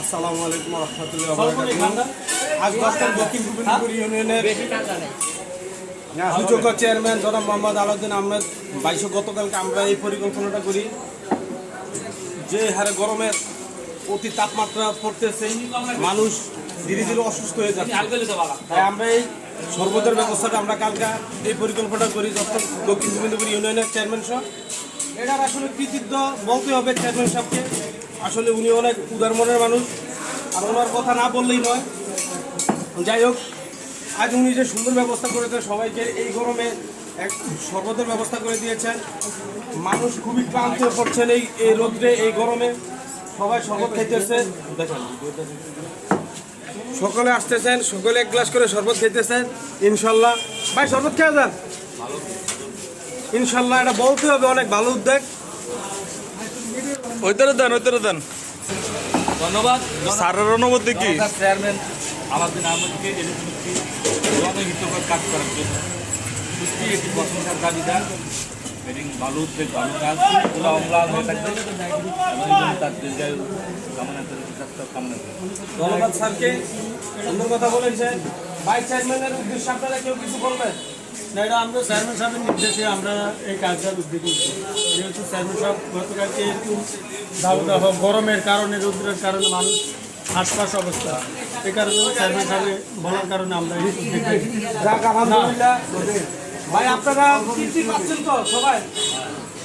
আসসালামু আলাইকুম রহমতুল্লাহ আজ দশটার দক্ষিণ গোবিন্দপুর ইউনিয়নের সুযোগ্য চেয়ারম্যান জনাব মোহাম্মদ আলাউদ্দিন আহমেদ বাইশে গতকালকে আমরা এই পরিকল্পনাটা করি। যে হারে গরমের অতি তাপমাত্রা পড়তেছে। মানুষ ধীরে ধীরে অসুস্থ হয়ে যাচ্ছে। তাই আমরা এই শরবতের ব্যবস্থাটা আমরা কালকে এই পরিকল্পনা করি, যখন দক্ষিণ গোবিন্দপুর ইউনিয়নের চেয়ারম্যান সহ এটার আসলে কৃতিত্ব বলতে হবে চেয়ারম্যান সাহেবকে। আসলে উনি অনেক উদার মনের মানুষ। আর ওনার কথা না বললেই নয়। যাই হোক, আজ উনি যে সুন্দর ব্যবস্থা করেছেন, সবাইকে এই গরমে এক শরবতের ব্যবস্থা করে দিয়েছেন। মানুষ খুবই ক্লান্ত পড়ছেন এই এই রোদ্রে, এই গরমে। সবাই শরবত খাইতেছে। দেখেন সকলে আসতেছেন সকলে এক গ্লাস করে শরবত খাইতেছেন ইনশাল্লাহ। ভাই শরবত খেয়ে যান। ইনশাল্লাহ এটা বলতে হবে অনেক ভালো উদ্যোগ। ওইতারে দেন ওইতারে দেন। ধন্যবাদ। স্যারের অনুমতি কি? চেয়ারম্যান। আহমদকে কাজ করার জন্য। একটি প্রশংসার দাবিদার। ভালো কাজ পুরো অম্লান হয়ে থাকবে। এবং তার দীর্ঘায়ু কামনা করে সুস্বাস্থ্য কামনা করে। ধন্যবাদ স্যারকে। সুন্দর কথা বলেছেন ভাইস চেয়ারম্যানের উদ্দেশ্যে আপনারা কেউ কিছু বলবেন? না এটা আমরা চেয়ারম্যান সাহেবের নির্দেশে আমরা এই কাজটা উদ্যোগ করছি যেহেতু চেয়ারম্যান সাহেব গতকালকে একটু দাবদাহ গরমের কারণে রৌদ্রের কারণে মানুষ হাসপাস অবস্থা। এ কারণে চেয়ারম্যান সাহেবের বলার কারণে আমরা ভাই আপনারা তৃপ্তি পাচ্ছেন তো সবাই?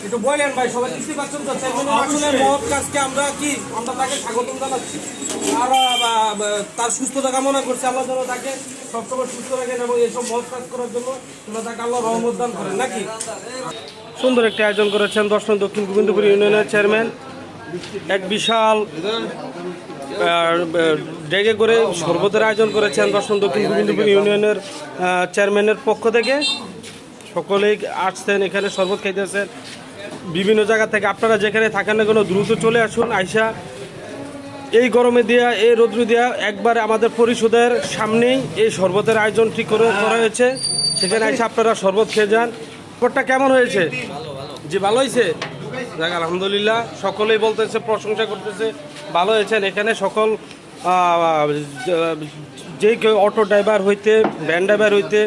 একটু বলেন ভাই সবাই তৃপ্তি পাচ্ছেন তো? চেয়ারম্যানের আসলে মহৎ কাজকে আমরা কি আমরা তাকে স্বাগতম জানাচ্ছি। আর তার সুস্থতা কামনা করছি। আল্লাহ যেন তাকে সবসময় সুস্থ রাখেন এবং এইসব মহৎ কাজ করার জন্য তোমরা তাকে আল্লাহ রহমত দান করেন নাকি? সুন্দর একটি আয়োজন করেছেন দশ নং দক্ষিণ গোবিন্দপুর ইউনিয়নের চেয়ারম্যান। এক বিশাল ডেকে করে শরবতের আয়োজন করেছেন দশ নং দক্ষিণ গোবিন্দপুর ইউনিয়নের চেয়ারম্যানের পক্ষ থেকে। সকলেই আসছেন, এখানে শরবত খাইতেছেন। বিভিন্ন জায়গা থেকে আপনারা যেখানে থাকেন না কোনো, দ্রুত চলে আসুন, আইসা এই গরমে দেওয়া এই রৌদ্র দেওয়া একবার আমাদের পরিষদের সামনেই এই শরবতের আয়োজন ঠিক করে করা হয়েছে। সেখানে এসে আপনারা শরবত খেয়ে যান। শরবতটা কেমন হয়েছে? জি, ভালো হয়েছে। আলহামদুলিল্লাহ, সকলেই বলতেছে, প্রশংসা করতেছে, ভালো হয়েছেন এখানে সকল যে কেউ অটো ড্রাইভার হইতে, ভ্যান ড্রাইভার হইতে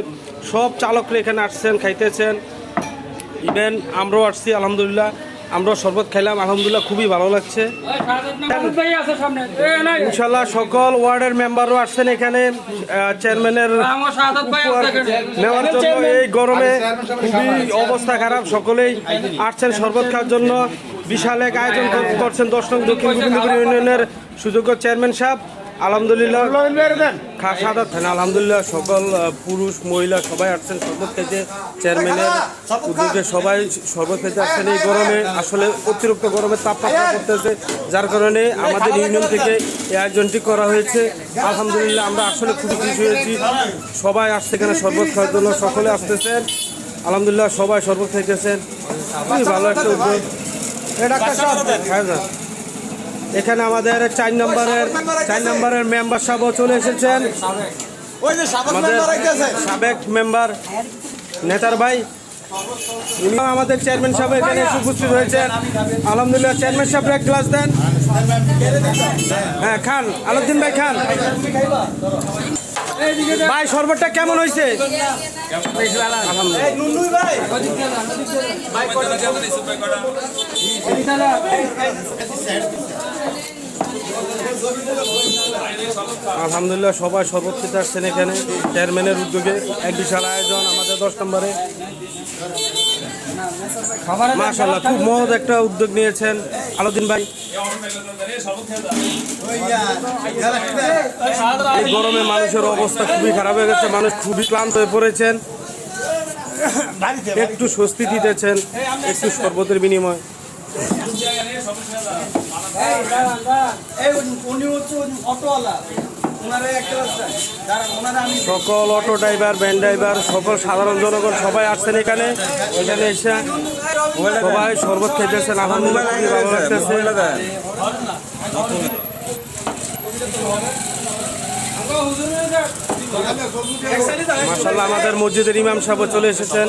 সব চালকরা এখানে আসছেন খাইতেছেন। ইভেন আমরাও আসছি আলহামদুলিল্লাহ। আমরাও শরবত খাইলাম আলহামদুলিল্লাহ খুবই ভালো লাগছে। ইনশাল্লাহ সকল ওয়ার্ডের মেম্বারও আসছেন এখানে চেয়ারম্যানের নেওয়ার জন্য এই গরমে খুবই অবস্থা খারাপ সকলেই আসছেন শরবত খাওয়ার জন্য। বিশাল এক আয়োজন করছেন দশ নং দক্ষিণ গোবিন্দপুর ইউনিয়নের সুযোগ্য চেয়ারম্যান সাহেব। আলহামদুলিল্লাহ। খা সাদা থানা আলহামদুলিল্লাহ সকল পুরুষ মহিলা সবাই আসছেন শরবত খেতে। চেয়ারম্যানের উদ্যোগে সবাই শরবত খেতে আসছেন। এই গরমে আসলে অতিরিক্ত গরমের তাপমাত্রা করতেছে যার কারণে আমাদের ইউনিয়ন থেকে এই আয়োজনটি করা হয়েছে। আলহামদুলিল্লাহ আমরা আসলে খুবই খুশি হয়েছি। সবাই আসছে এখানে শরবত খাওয়ার জন্য সকলে আসতেছেন। আলহামদুলিল্লাহ সবাই শরবত খাইতেছেন। খুবই ভালো একটা উদ্যোগ। এটা একটা হ্যাঁ স্যার। এখানে আমাদের চার নম্বরের চার নম্বরের মেম্বার সাহেবও চলে এসেছেন সাবেক মেম্বার নেতার ভাই আমাদের চেয়ারম্যান সাহেব এখানে এসে উপস্থিত হয়েছেন আলহামদুলিল্লাহ চেয়ারম্যান সাহেব এক গ্লাস দেন হ্যাঁ খান আলুদ্দিন ভাই খান ভাই শরবতটা কেমন হয়েছে আলহামদুলিল্লাহ সবাই শরবত খেতে আসছেন এখানে। চেয়ারম্যানের উদ্যোগে এক বিশাল আয়োজন আমাদের দশ নম্বরে। মাশাল্লাহ খুব মহৎ একটা উদ্যোগ নিয়েছেন আলাউদ্দিন ভাই। এই গরমে মানুষের অবস্থা খুবই খারাপ হয়ে গেছে, মানুষ খুবই ক্লান্ত হয়ে পড়েছেন। একটু স্বস্তি দিতেছেন, একটু শরবতের বিনিময়। সকল অটো ড্রাইভার, ভ্যান ড্রাইভার, সকল সাধারণ জনগণ সবাই আসছেন এখানে। এখানে এসে সবাই শরবত খেতেছেন, আলহামদুলিল্লাহ ভালো মাসাল্লাহ আমাদের মসজিদের ইমাম সাহেব চলে এসেছেন।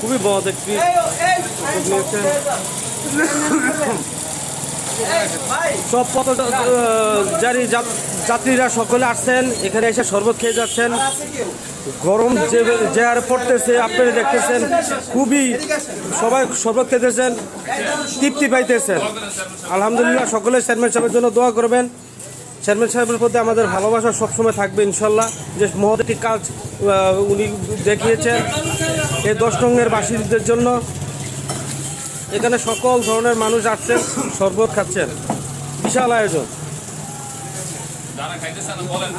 খুবই একটি উদ্যোগ সব পথ জারি যাত্রীরা সকলে আসছেন, এখানে এসে শরবত খেয়ে যাচ্ছেন। গরম যে যে পড়তেছে, আপনারা দেখতেছেন, খুবই সবাই শরবত খেতেছেন, তৃপ্তি পাইতেছেন। আলহামদুলিল্লাহ, সকলে চেয়ারম্যান সাহেবের জন্য দোয়া করবেন। চেয়ারম্যান সাহেবের প্রতি আমাদের ভালোবাসা সবসময় থাকবে, ইনশাল্লাহ। যে মহৎ একটি কাজ উনি দেখিয়েছেন এই দশ রঙের বাসীদের জন্য। এখানে সকল ধরনের মানুষ আসছেন শরবত খাচ্ছেন। বিশাল আয়োজন। খাইতেছেন বলেন।